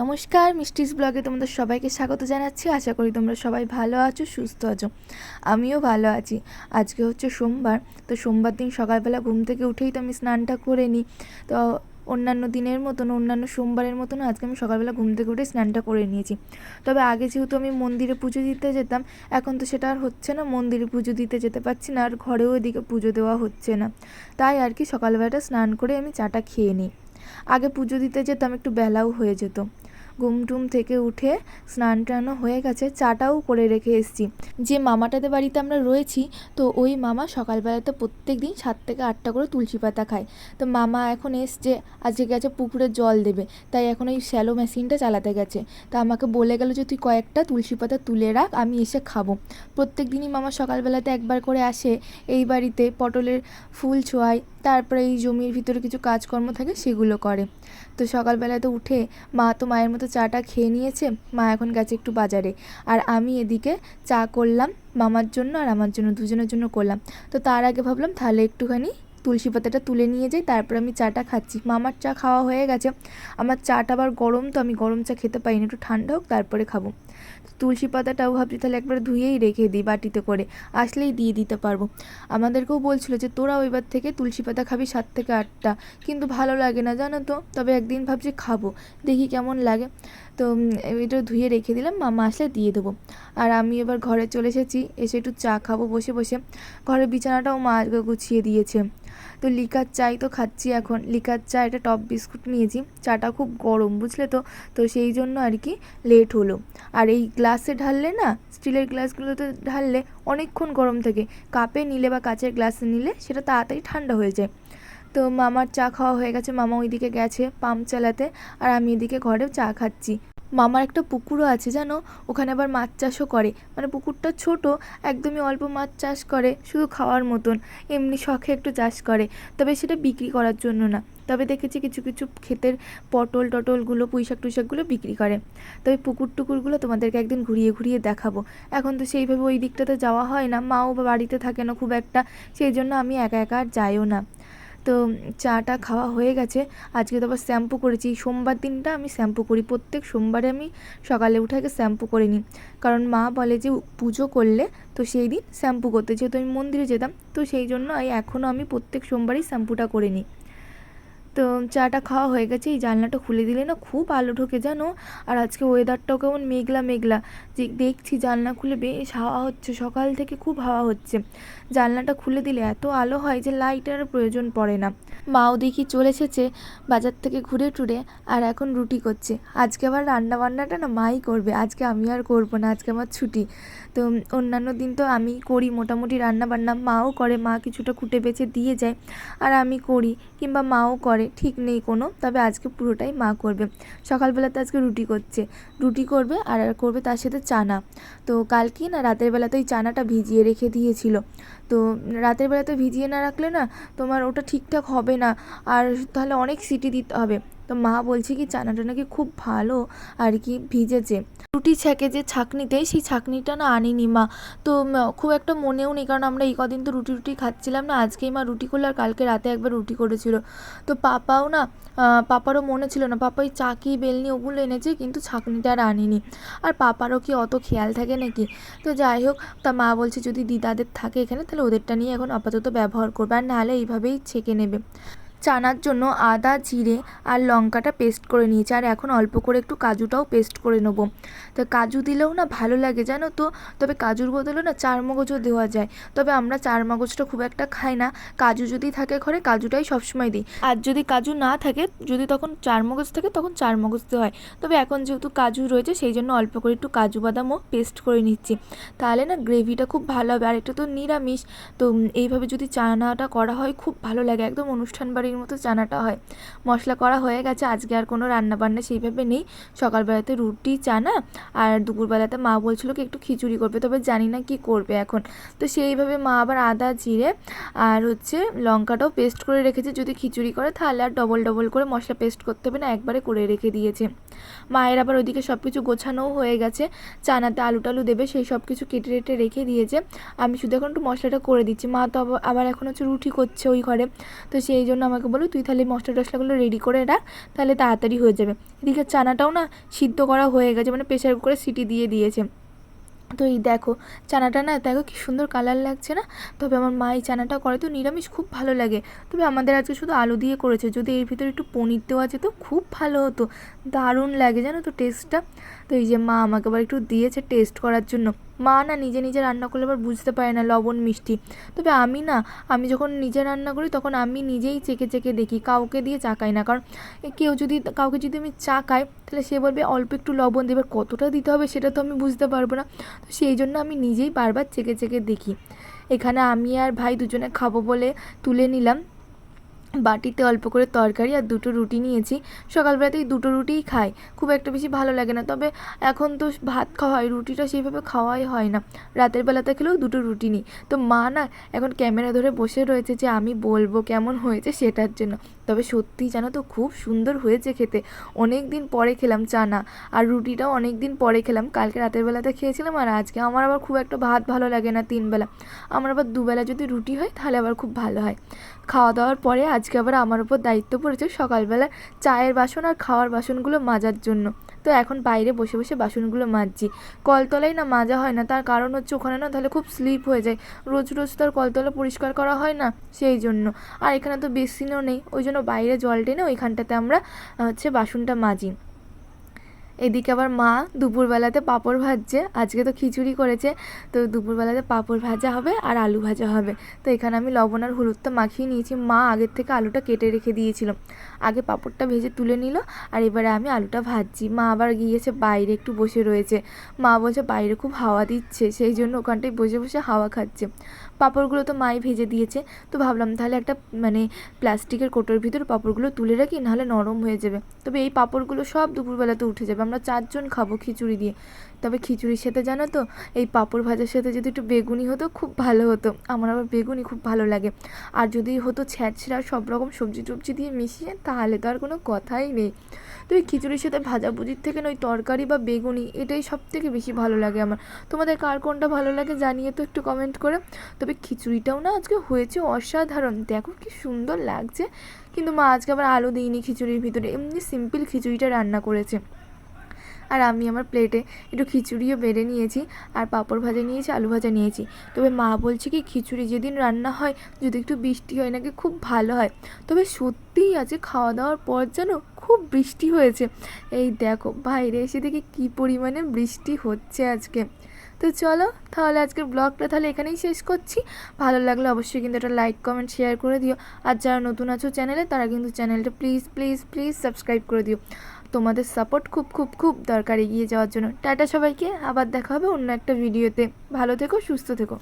নমস্কার, মিষ্টিস ব্লগে তোমাদের সবাইকে স্বাগত জানাচ্ছি। আশা করি তোমরা সবাই ভালো আছো, সুস্থ আছো। আমিও ভালো আছি। আজকে হচ্ছে সোমবার, তো সোমবার দিন সকালবেলা ঘুম থেকে উঠেই তো আমি স্নানটা করে নিই। তো অন্যান্য দিনের মতন, অন্যান্য সোমবারের মতন আজকে আমি সকালবেলা ঘুম থেকে উঠে স্নানটা করে নিয়েছি। তবে আগে যেহেতু আমি মন্দিরে পুজো দিতে যেতাম, এখন তো সেটা আর হচ্ছে না, মন্দিরে পুজো দিতে যেতে পারছি না, আর ঘরেও এদিকে পুজো দেওয়া হচ্ছে না। তাই আর কি সকালবেলাটা স্নান করে আমি চাটা খেয়ে নিই। আগে পুজো দিতে যেতাম একটু বেলাও হয়ে যেত। ঘুম টুম থেকে উঠে স্নান টানও হয়ে গেছে, চাটাও করে রেখে এসেছি। যে মামাটাদের বাড়িতে আমরা রয়েছি, তো ওই মামা সকালবেলাতে প্রত্যেক দিন সাত থেকে আটটা করে তুলসী পাতা খায়। তো মামা এখন এসছে, আজকে গেছে পুকুরে জল দেবে, তাই এখন ওই শ্যালো মেশিনটা চালাতে গেছে। তা আমাকে বলে গেল যে, তুই কয়েকটা তুলসী পাতা তুলে রাখ, আমি এসে খাব। প্রত্যেক দিনই মামা সকালবেলাতে একবার করে আসে, এই বাড়িতে পটলের ফুল ছোঁয়ায়, তারপরে এই জমির ভিতরে কিছু কাজকর্ম থাকে, সেগুলো করে। তো সকালবেলাতে উঠে মা তো মায়ের মতো চাটা খেয়ে নিয়েছে, মা এখন গেছে একটু বাজারে। আর আমি এদিকে চা করলাম মামার জন্য আর আমার জন্য দুজনের জন্য করলাম। তো তার আগে ভাবলাম তাহলে একটুখানি তুলসী পাতাটা তুলে নিয়ে যাই, তারপর আমি চাটা খাচ্ছি। মামার চা খাওয়া হয়ে গেছে। আমার চাটা আবার গরম, তো আমি গরম চা খেতে পাই না, একটু ঠান্ডা হোক, তারপরে খাব। তুলসী পাতাটাও ভাবছি তাহলে একবার ধুয়েই রেখে দিই বাটিতে করে, আসলেই দিয়ে দিতে পারব। আমাদেরকেও বলছিল যে, তোরা এবার থেকে তুলসী পাতা খাবি সাত থেকে আটটা। কিন্তু ভালো লাগে না, জানো তো? তবে একদিন ভাবছি খাব, দেখি কেমন লাগে। তো এটা ধুয়ে রেখে দিলাম। মামা আসলে দিয়ে দেবো। আর আমি এবার ঘরে চলে এসেছি। এসে একটু চা খাব বসে বসে। ঘরের বিছানাটাও মা গুছিয়ে দিয়েছে। তো লিকার চাই তো খাচ্ছি এখন। লিকার চা, এটা টপ বিস্কুট নিয়েছি। চাটা খুব গরম, বুঝলে তো? তো সেই জন্য আর কি লেট হলো। আর এই গ্লাসে ঢাললে না, স্টিলের গ্লাসগুলোতে ঢাললে অনেকক্ষণ গরম থাকে। কাপে নিলে বা কাচের গ্লাসে নিলে সেটা তাড়াতাড়ি ঠান্ডা হয়ে যায়। তো মামার চা খাওয়া হয়ে গেছে, মামা ওইদিকে গেছে পাম্প চালাতে আর আমি এদিকে ঘরেও চা খাচ্ছি। মামার একটা পুকুরও আছে, জানো? ওখানে আবার মাছ চাষও করে। মানে পুকুরটা ছোট, একদমই অল্প মাছ চাষ করে, শুধু খাওয়ার মতন। এমনি শখে একটু চাষ করে। তবে সেটা বিক্রি করার জন্য না। তবে দেখেছি কিছু কিছু ক্ষেতের পটল টটলগুলো, পুঁইশাক টুইশাকগুলো বিক্রি করে। তবে পুকুর টুকুরগুলো তোমাদেরকে একদিন ঘুরিয়ে ঘুরিয়ে দেখাবো। এখন তো সেইভাবে ওই দিকটাতে যাওয়া হয় না। মাও বাড়িতে থাকে না খুব একটা। সেই জন্য আমি একা একা আর যাইও না। তো চাটা খাওয়া হয়ে গেছে। আজকে তো আবার শ্যাম্পু করেছি। সোমবার দিনটা আমি শ্যাম্পু করি। প্রত্যেক সোমবারে আমি সকালে উঠে আগে শ্যাম্পু করে নিই। কারণ মা বলে যে পুজো করলে তো সেই দিন শ্যাম্পু করতে। যেহেতু আমি মন্দিরে যেতাম, তো সেই জন্য এখনও আমি প্রত্যেক সোমবারই শ্যাম্পুটা করে নিই। তো চাটা খাওয়া হয়ে গেছে, এই জানলাটা খুলে দিলে না খুব আলো ঢোকে জানো। আর আজকে ওয়েদারটাও কেমন মেঘলা মেঘলা। যে দেখছি জানলা খুলে বেশ হাওয়া হচ্ছে, সকাল থেকে খুব হাওয়া হচ্ছে। জানলাটা খুলে দিলে এত আলো হয় যে লাইটের প্রয়োজন পড়ে না। মাও দেখি চলে এসেছে বাজার থেকে ঘুরে টুরে, আর এখন রুটি করছে। আজকে আবার রান্না বান্নাটা না মাই করবে, আজকে আমি আর করব না, আজকে আমার ছুটি। তো অন্যান্য দিন তো আমি করি, মোটামুটি রান্না বান্না মাও করে, মা কিছুটা কুটে বেছে দিয়ে যায়, আর আমি করি, কিংবা মাও করে। ঠিক নেই কোনো, তবে আজকে পুরোটাই মা করবে। সকালবেলাতে আজকে রুটি করছে। রুটি করবে আর করবে তার সাথে চানা। তো কালকে না রাতের বেলাতে ওই চানাটা ভিজিয়ে রেখে দিয়েছিল। তো রাতের বেলাতে ভিজিয়ে না রাখলে না তোমার ওটা ঠিকঠাক হবে না। আর তাহলে অনেক সিটি দিতে হবে। তো মা বলছে কি, চানাটা নাকি খুব ভালো আর কি ভিজেছে। রুটি ছেঁকে যে ছাঁকনিতে, সেই ছাঁকনিটা না আনিনি মা। তো খুব একটা মনেও নেই, কারণ আমরা এই কদিন তো রুটি রুটি খাচ্ছিলাম না, আজকেই মা রুটি করল আর কালকে রাতে একবার রুটি করেছিল। তো পাপাও না পাপারও মনে ছিল না, পাপা ওই চাকি বেলনি ওগুলো এনেছে, কিন্তু ছাঁকনিটা আর আনিনি। আর পাপারও কি অত খেয়াল থাকে নাকি? তো যাই হোক, তা মা বলছে যদি দিদাদের থাকে এখানে, তাহলে ওদেরটা নিয়ে এখন আপাতত ব্যবহার করবে, আর নাহলে এইভাবেই ছেঁকে নেবে। চানার জন্য আদা, জিরে আর লঙ্কাটা পেস্ট করে নিয়েছি। আর এখন অল্প করে একটু কাজুটাও পেস্ট করে নেব। তো কাজু দিলেও না ভালো লাগে, জানো তো? তবে কাজুর বদলে না চার মগজও দেওয়া যায়। তবে আমরা চার মগজটা খুব একটা খাই না। কাজু যদি থাকে ঘরে, কাজুটাই সবসময় দিই। আর যদি কাজু না থাকে, যদি তখন চার মগজ থাকে, তখন চার মগজ দেওয়া হয়। তবে এখন যেহেতু কাজু রয়েছে, সেই জন্য অল্প করে একটু কাজু বাদামও পেস্ট করে নিচ্ছি। তাহলে না গ্রেভিটা খুব ভালো হবে। আর এটা তো নিরামিষ। তো এইভাবে যদি চানাটা করা হয়, খুব ভালো লাগে। একদম অনুষ্ঠান বাড়ির বাড়ির মতো চানাটা হয়। মশলা করা হয়ে গেছে, আজকে আর কোনো রান্না বান্না সেইভাবে নেই। সকালবেলাতে রুটি, চানা আর দুপুরবেলাতে মা বলছিল কি একটু খিচুড়ি করবে, তবে জানি না কি করবে এখন। তো সেইভাবে মা আবার আদা, জিরে আর হচ্ছে লঙ্কাটাও পেস্ট করে রেখেছে। যদি খিচুড়ি করে তাহলে আর ডবল ডবল করে মশলা পেস্ট করতে হবে না, একবারে করে রেখে দিয়েছে। মায়ের আবার ওইদিকে সব কিছু গোছানোও হয়ে গেছে। চানাতে আলু টালু দেবে, সেই সব কিছু কেটে রেটে রেখে দিয়েছে। আমি শুধু এখন একটু মশলাটা করে দিচ্ছি। মা তো আবার এখন হচ্ছে রুটি করছে ওই ঘরে। তো সেই জন্য আমাকে বলো, তুই তাহলে মশলা টশলাগুলো রেডি করে রাখ, তাহলে তাড়াতাড়ি হয়ে যাবে। এদিকে চানাটাও না সিদ্ধ করা হয়ে গেছে মানে প্রেশার কুকারে সিটি দিয়ে দিয়েছে। তো এই দেখো, চানাটা না দেখো কি সুন্দর কালার লাগছে না? তবে আমার মা এই চানাটা করে তো নিরামিষ খুব ভালো লাগে। তবে আমাদের আজকে শুধু আলু দিয়ে করেছে, যদি এর ভিতরে একটু পনির দেওয়া যেত খুব ভালো হতো। দারুণ লাগে জানো তো টেস্টটা তো এই যে মা আমাকে আবার একটু দিয়েছে টেস্ট করার জন্য। মা না নিজে নিজে রান্না করলে আবার বুঝতে পারে না লবণ, মিষ্টি। তবে আমি না, আমি যখন নিজে রান্না করি তখন আমি নিজেই চেকে চেকে দেখি, কাউকে দিয়ে চাকাই না। কারণ কেউ যদি, কাউকে যদি আমি চাকাই, তাহলে সে বলবে অল্প একটু লবণ দেবে, কতটা দিতে হবে সেটা তো আমি বুঝতে পারব না। তো সেই জন্য আমি নিজেই বারবার চেকে চেকে দেখি। এখানে আমি আর ভাই দুজনে খাব বলে তুলে নিলাম। বাটিতে অল্প করে তরকারি আর দুটো রুটি নিয়েছি। সকালবেলাতেই দুটো রুটিই খাই। খুব একটা বেশি ভালো লাগে না। তবে এখন তো ভাত খাওয়া হয় রুটিটা সেইভাবে খাওয়াই হয় না। রাতের বেলাতে খেলেও দুটো রুটি নিই। তো মা না এখন ক্যামেরা ধরে বসে রয়েছে যে আমি বলব কেমন হয়েছে সেটার জন্য। তবে সত্যি জানো তো, খুব সুন্দর হয়েছে খেতে। অনেক দিন পরে খেলাম চানা, আর রুটিটাও অনেক দিন পরে খেলাম। কালকে রাতের বেলাতে খেয়েছিলাম, আর আজকে আমার আবার খুব একটা ভাত ভালো লাগে না তিনবেলা আমার আবার দুবেলা যদি রুটি হয়, তাহলে আবার খুব ভালো হয়। খাওয়া দাওয়ার পরে আজকে আবার আমার উপর দায়িত্ব পড়েছে সকালবেলা চায়ের বাসন আর খাওয়ার বাসনগুলো মাজার জন্য। তো এখন বাইরে বসে বসে বাসনগুলো মাজছি। কলতলায় না মাজা হয় না, তার কারণ হচ্ছে ওখানে না তাহলে খুব স্লিপ হয়ে যায়। রোজ রোজ তো আর কলতলা পরিষ্কার করা হয় না সেই জন্য। আর এখানে তো বেসিনও নেই, ওই জন্য বাইরে জল টেনে ওইখানটাতে আমরা হচ্ছে বাসনটা মাজি। এদিকে আবার মা দুপুরবেলাতে পাঁপড় ভাজছে, আজকে তো খিচুড়ি করেছে, তো দুপুরবেলাতে পাঁপড় ভাজা হবে আর আলু ভাজা হবে। তো এখানে আমি লবণ আর হলুদটা মাখিয়ে নিয়েছি, মা আগের থেকে আলুটা কেটে রেখে দিয়েছিল। আগে পাঁপড়টা ভেজে তুলে নিল আর এবারে আমি আলুটা ভাজছি। মা আবার গিয়েছে বাইরে একটু বসে রয়েছে। মা বলছে, বাইরে খুব হাওয়া দিচ্ছে, সেই জন্য ওখানটায় বসে বসে হাওয়া খাচ্ছে। পাঁপড়গুলো তো মাই ভেজে দিয়েছে। তো ভাবলাম, তাহলে একটা মানে প্লাস্টিকের কোটোর ভিতর পাঁপড়গুলো তুলে রাখি, নাহলে নরম হয়ে যাবে। তবে এই পাঁপড়গুলো সব দুপুরবেলাতে উঠে যাবে। আমরা চারজন খাব খিচুড়ি দিয়ে। তবে খিচুড়ির সাথে জানো তো, এই পাঁপড় ভাজার সাথে যদি একটু বেগুনি হতো খুব ভালো হতো। আমার আবার বেগুনি খুব ভালো লাগে। আর যদি হতো ছ্যাঁচড়া, সব রকম সবজি টবজি দিয়ে মিশিয়ে, তাহলে তো আর কোনো কথাই নেই। তো এই খিচুড়ির সাথে ভাজাভুজির থেকে না ওই তরকারি বা বেগুনি, এটাই সব থেকে বেশি ভালো লাগে আমার। তোমাদের কার কোনটা ভালো লাগে জানিয়ে তো একটু কমেন্ট করে। তবে খিচুড়িটাও না আজকে হয়েছে অসাধারণ। দেখো কি সুন্দর লাগছে। কিন্তু মা আজকে আবার আলু দিইনি খিচুড়ির ভিতরে, এমনি সিম্পল খিচুড়িটা রান্না করেছে। আর আমি আমার প্লেটে একটু খিচুড়িও বেড়ে নিয়েছি আর পাঁপড় ভাজা নিয়েছি, আলু ভাজা নিয়েছি। তবে মা বলছে কি, খিচুড়ি যেদিন রান্না হয়, যদি একটু বৃষ্টি হয় নাকি খুব ভালো হয়। তবে সত্যিই আছে খাওয়া দাওয়ার পর যেন খুব বৃষ্টি হয়েছে। এই দেখো, বাইরে এসে দেখি কী পরিমাণে বৃষ্টি হচ্ছে আজকে। তো চলো, তাহলে আজকের ব্লগটা তাহলে এখানেই শেষ করছি। ভালো লাগলে অবশ্যই কিন্তু একটা লাইক কমেন্ট শেয়ার করে দিও। আর যারা নতুন আছো চ্যানেলে তারা কিন্তু চ্যানেলটা প্লিজ প্লিজ প্লিজ সাবস্ক্রাইব করে দিও। তোমাদের সাপোর্ট খুব খুব খুব দরকার এগিয়ে যাওয়ার জন্য। টাটা সবাইকে, আবার দেখা হবে অন্য একটা ভিডিওতে ভালো থেকো, সুস্থ থেকো।